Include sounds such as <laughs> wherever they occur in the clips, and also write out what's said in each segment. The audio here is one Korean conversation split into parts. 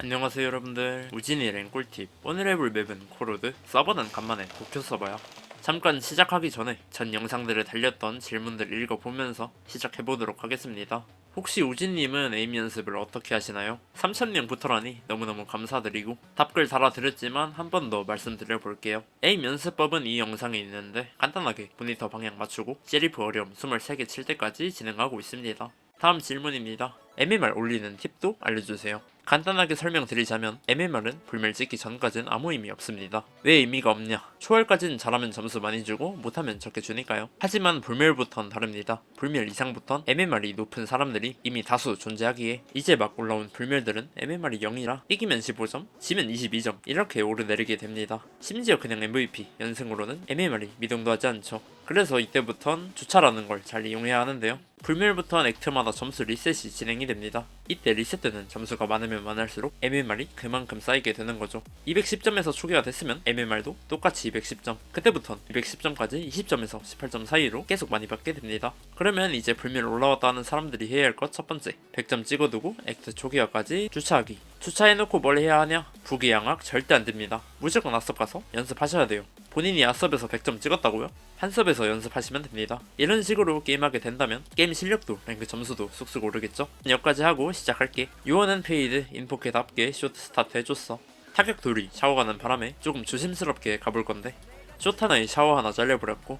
안녕하세요 여러분들. 우진이 랭 꿀팁. 오늘 해볼 맵은 코로드. 서버는 간만에 도쿄 서버야. 잠깐 시작하기 전에 전 영상들을 달렸던 질문들 읽어보면서 시작해보도록 하겠습니다. 혹시 우진님은 에임 연습을 어떻게 하시나요? 3000명 부터라니 너무너무 감사드리고 답글 달아드렸지만 한 번 더 말씀드려볼게요. 에임 연습법은 이 영상에 있는데 간단하게 모니터 방향 맞추고 제리프 어려움 23개 칠 때까지 진행하고 있습니다. 다음 질문입니다. MMR 올리는 팁도 알려주세요. 간단하게 설명드리자면 MMR은 불멸 찍기 전까지는 아무 의미 없습니다. 왜 의미가 없냐? 초월까지는 잘하면 점수 많이 주고 못하면 적게 주니까요. 하지만 불멸부턴 다릅니다. 불멸 이상부턴 MMR이 높은 사람들이 이미 다수 존재하기에 이제 막 올라온 불멸들은 MMR이 0이라 이기면 15점, 지면 22점 이렇게 오르내리게 됩니다. 심지어 그냥 MVP 연승으로는 MMR이 미동도 하지 않죠. 그래서 이때부턴 주차라는 걸 잘 이용해야 하는데요. 불멸부터 액트마다 점수 리셋이 진행이 됩니다. 이때 리셋되는 점수가 많으면 많을수록 MMR이 그만큼 쌓이게 되는 거죠. 210점에서 초기화 됐으면 MMR도 똑같이 210점. 그때부턴 210점까지 20점에서 18점 사이로 계속 많이 받게 됩니다. 그러면 이제 불멸 올라왔다 하는 사람들이 해야 할 것 첫 번째 100점 찍어두고 액트 초기화까지 주차하기. 주차해놓고 뭘 해야 하냐? 부기 양악 절대 안 됩니다. 무조건 앞섭 가서 연습하셔야 돼요. 본인이 앞섭에서 100점 찍었다고요? 한섭에서 연습하시면 됩니다. 이런 식으로 게임하게 된다면 게임 실력도 랭크 점수도 쑥쑥 오르겠죠? 여기까지 하고 시작할게. 유언은 페이드 인포켓답게 쇼트 스타트 해줬어. 타격 둘이 샤워 가는 바람에 조금 조심스럽게 가볼 건데 숏 하나에 샤워 하나 잘려버렸고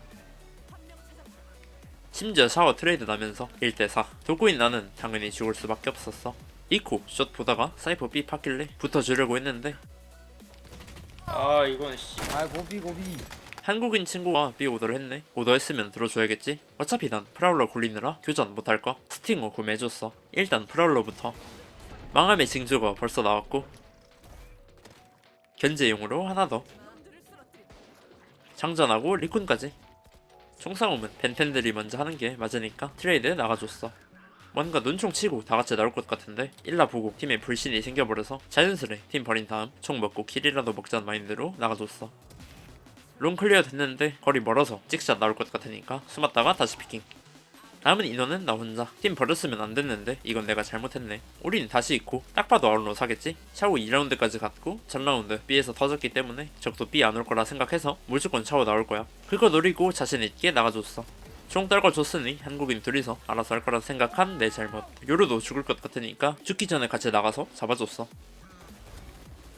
심지어 샤워 트레이드 나면서 1대4 도구인 나는 당연히 죽을 수밖에 없었어 이코 숏 보다가 사이퍼 B 팠길래 붙어주려고 했는데 아 이건 씨. 아 고비 고비. 한국인 친구가 B 오더를 했네. 오더했으면 들어줘야겠지? 어차피 난 프라울러 굴리느라 교전 못할까 스팅어 구매해줬어. 일단 프라울러부터. 망함의 징조가 벌써 나왔고. 견제용으로 하나 더. 장전하고 리콘까지. 총싸움은 벤텐들이 먼저 하는 게 맞으니까 트레이드 나가줬어 뭔가 눈총 치고 다 같이 나올 것 같은데 일라 보고 팀에 불신이 생겨버려서 자연스레 팀 버린 다음 총 먹고 킬이라도 먹자는 마인드로 나가줬어. 롱 클리어 됐는데 거리 멀어서 찍샷 나올 것 같으니까 숨었다가 다시 피킹. 남은 인원은 나 혼자. 팀 버렸으면 안 됐는데 이건 내가 잘못했네. 우린 다시 있고 딱 봐도 아울로 사겠지? 샤오 2라운드까지 갔고 전 라운드 B에서 터졌기 때문에 적도 B 안 올 거라 생각해서 무조건 샤오 나올 거야. 그거 노리고 자신 있게 나가줬어 총 떨궈 줬으니 한국인 둘이서 알아서 할 거라 생각한 내 잘못. 요로도 죽을 것 같으니까 죽기 전에 같이 나가서 잡아줬어.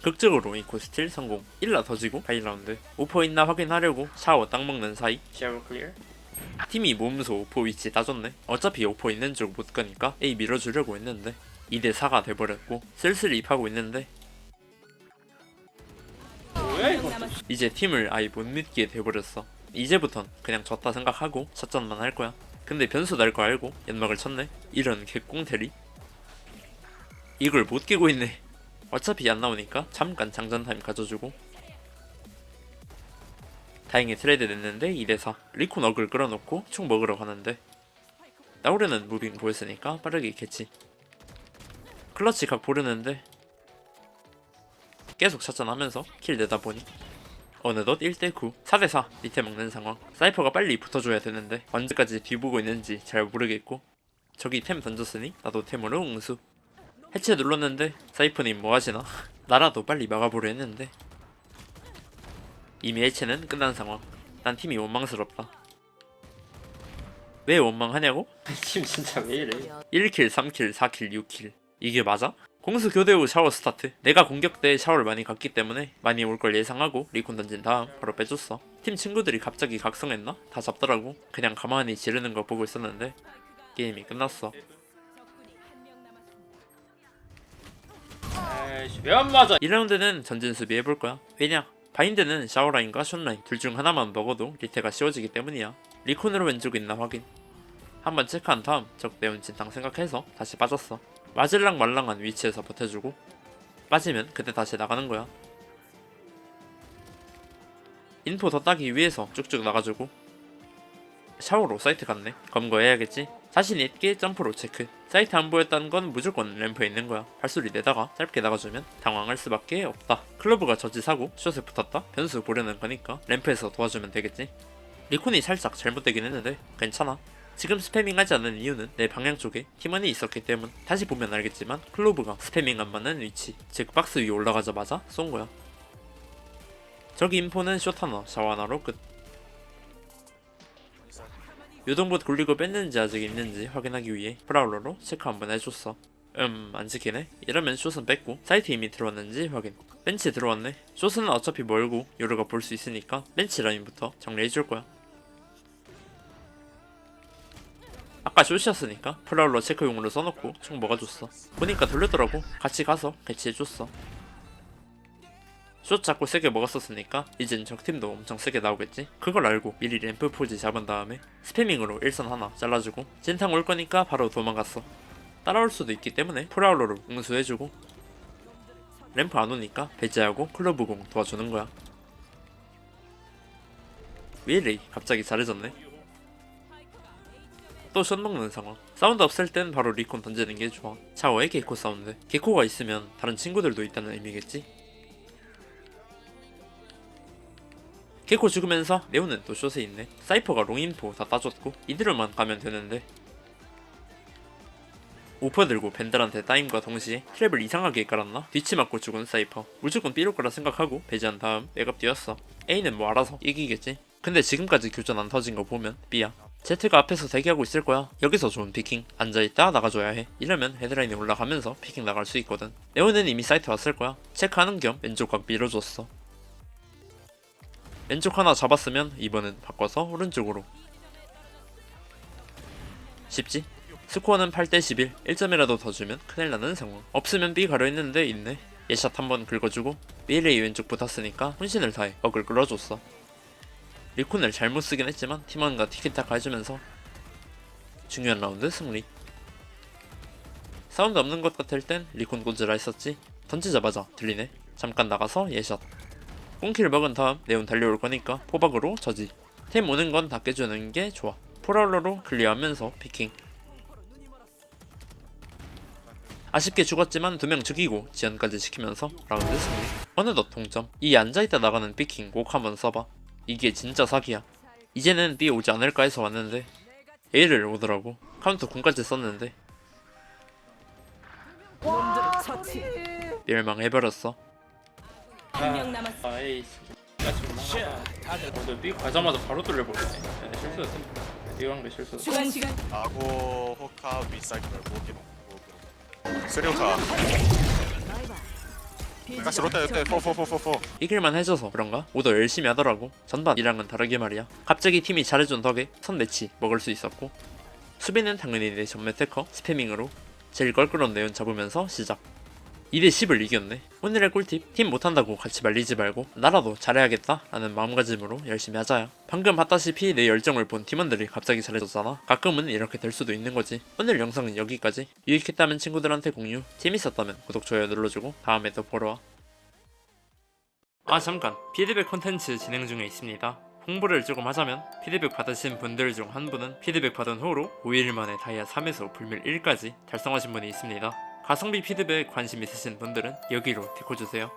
극적으로 이코 스틸 성공. 1라 터지고 8라운드. 오퍼 있나 확인하려고 샤워 딱 먹는 사이. 샤워 클리어. 팀이 몸소 오퍼 위치 따졌네. 어차피 오퍼 있는 쪽못 가니까 A 밀어주려고 했는데 2대4가 돼버렸고 슬슬 입하고 있는데? 이제 팀을 아예 못 믿게 돼버렸어 이제부턴 그냥 졌다 생각하고 샷전만 할 거야. 근데 변수 날 거 알고 연막을 쳤네. 이런 개꽁테리. 이걸 못 깨고 있네. 어차피 안 나오니까 잠깐 장전 타임 가져주고. 다행히 트레이드 냈는데 2대4 리콘 어글 끌어놓고 총 먹으러 가는데. 나우르는 무빙 보였으니까 빠르게 캐치. 클러치 각 보르는데 계속 샷전하면서 킬 내다 보니 어느덧 1대9 4대4 밑에 먹는 상황 사이퍼가 빨리 붙어줘야 되는데 언제까지 뒤보고 있는지 잘 모르겠고 저기 템 던졌으니 나도 템으로 응수 해체 눌렀는데 사이퍼님 뭐하시나? <laughs> 나라도 빨리 막아보려 했는데 이미 해체는 끝난 상황 난 팀이 원망스럽다 왜 원망하냐고? <laughs> 팀 진짜 왜 이래? 1킬, 3킬, 4킬, 6킬 이게 맞아? 공수 교대 후 샤워 스타트. 내가 공격 때 샤워를 많이 갔기 때문에 많이 올 걸 예상하고 리콘 던진 다음 바로 빼줬어. 팀 친구들이 갑자기 각성했나? 다 잡더라고. 그냥 가만히 지르는 거 보고 있었는데 게임이 끝났어. 아이씨 왜안 맞아? 2라운드는 전진 수비 해볼 거야. 왜냐? 바인드는 샤워라인과 숏라인 둘 중 하나만 먹어도 리테가 쉬워지기 때문이야. 리콘으로 왼쪽 있나 확인. 한번 체크한 다음 적 내온 진탕 생각해서 다시 빠졌어 맞을랑 말랑한 위치에서 버텨주고 빠지면 그때 다시 나가는 거야. 인포 더 따기 위해서 쭉쭉 나가주고 샤워로 사이트 갔네. 검거해야겠지. 자신 있게 점프로 체크. 사이트 안 보였다는 건 무조건 램프에 있는 거야. 발소리 내다가 짧게 나가주면 당황할 수밖에 없다. 클로브가 저지 사고 숏에 붙었다. 변수 보려는 거니까 램프에서 도와주면 되겠지. 리콘이 살짝 잘못되긴 했는데 괜찮아 지금 스패밍하지 않는 이유는 내 방향 쪽에 팀원이 있었기 때문. 다시 보면 알겠지만 클로브가 스패밍 안 맞는 위치 즉 박스 위에 올라가자마자 쏜 거야. 저기 인포는 숏 하나 샤워 하나로 끝. 요동봇 굴리고 뺐는지 아직 있는지 확인하기 위해 프라울러로 체크 한번 해줬어. 음, 안 지키네? 이러면 숏은 뺐고 사이트 이미 들어왔는지 확인. 벤치 들어왔네. 숏은 어차피 멀고 요르가 볼 수 있으니까 벤치 라인부터 정리해줄 거야 아까 숏이었으니까 프라울러 체크용으로 써놓고 총 먹어줬어? 보니까 돌렸더라고. 같이 가서 배치해줬어. 숏 자꾸 세게 먹었었으니까 이젠 적팀도 엄청 세게 나오겠지? 그걸 알고 미리 램프 포지 잡은 다음에 스패밍으로 일선 하나 잘라주고 진탕 올 거니까 바로 도망갔어. 따라올 수도 있기 때문에 프라울러로 응수해주고 램프 안 오니까 배제하고 클로브 공 도와주는 거야. 윌리 갑자기 잘해졌네 또숏 먹는 상황. 사운드 없을 땐 바로 리콘 던지는 게 좋아. 샤워에 개코 사운드. 개코가 있으면 다른 친구들도 있다는 의미겠지? 개코 죽으면서 레오는 또 숏에 있네. 사이퍼가 롱인포 다 따줬고 이대로만 가면 되는데. 오퍼 들고 벤달한테 따임과 동시에 트랩을 이상하게 깔았나? 뒤치 맞고 죽은 사이퍼. 무조건 삐올 거라 생각하고 배제한 다음 백업 뛰었어. A는 뭐 알아서 이기겠지? 근데 지금까지 교전 안 터진 거 보면 B야 제트가 앞에서 대기하고 있을 거야. 여기서 좋은 피킹. 앉아있다 나가줘야 해. 이러면 헤드라인이 올라가면서 피킹 나갈 수 있거든. 네오는 이미 사이트 왔을 거야. 체크하는 겸 왼쪽 각 밀어줬어. 왼쪽 하나 잡았으면 이번엔 바꿔서 오른쪽으로. 쉽지? 스코어는 8대 11 1점이라도 더 주면 큰일 나는 상황. 없으면 B 가려있는데 있네. 예샷 한번 긁어주고 미레이 왼쪽 붙었으니까 혼신을 다해. 억을 끌어줬어 리콘을 잘못 쓰긴 했지만 팀원과 티키타카 해주면서 중요한 라운드 승리. 사운드 없는 것 같을 땐 리콘 꽂으라 했었지. 던지자마자 들리네. 잠깐 나가서 예샷. 꽁키를 먹은 다음 네온 달려올 거니까 포박으로 저지. 템 오는 건 다 깨주는 게 좋아. 포라울러로 클리어하면서 피킹. 아쉽게 죽었지만 두 명 죽이고 지연까지 시키면서 라운드 승리. 어느덧 동점. 이 앉아있다 나가는 피킹 꼭 한번 써봐 이게 진짜 사기야 이제는 B 오지 않을까 해서 왔는데 A를 오더라고 카운터 궁까지 썼는데 놈들을 처치. 멸망해버렸어 한 명 남았어. 아 오늘 B 가자마자 바로 돌려버리네 네, 실수였음 이거 한게 실수였어 주간 시간. 아고 호카 리사이클 모기로 모기로 쓰리오카 가시 롯데 롯데 포포포포포. 이길만 해줘서 그런가? 오더 열심히 하더라고. 전반이랑은 다르게 말이야. 갑자기 팀이 잘해준 덕에 선 매치 먹을 수 있었고 수비는 당연히 내 전매 테커 스패밍으로 제일 껄끄러운 내용 잡으면서 시작 2대 10을 이겼네. 오늘의 꿀팁 팀 못한다고 같이 말리지 말고 나라도 잘해야겠다. 라는 마음가짐으로 열심히 하자야. 방금 봤다시피 내 열정을 본 팀원들이 갑자기 잘해줬잖아. 가끔은 이렇게 될 수도 있는 거지. 오늘 영상은 여기까지. 유익했다면 친구들한테 공유 재밌었다면 구독 좋아요 눌러주고 다음에 또 보러 와. 아 잠깐. 피드백 콘텐츠 진행 중에 있습니다. 홍보를 조금 하자면 피드백 받으신 분들 중 한 분은 피드백 받은 후로 5일 만에 다이아 3에서 불밀 1까지 달성하신 분이 있습니다 가성비 피드백 관심 있으신 분들은 여기로 디코 주세요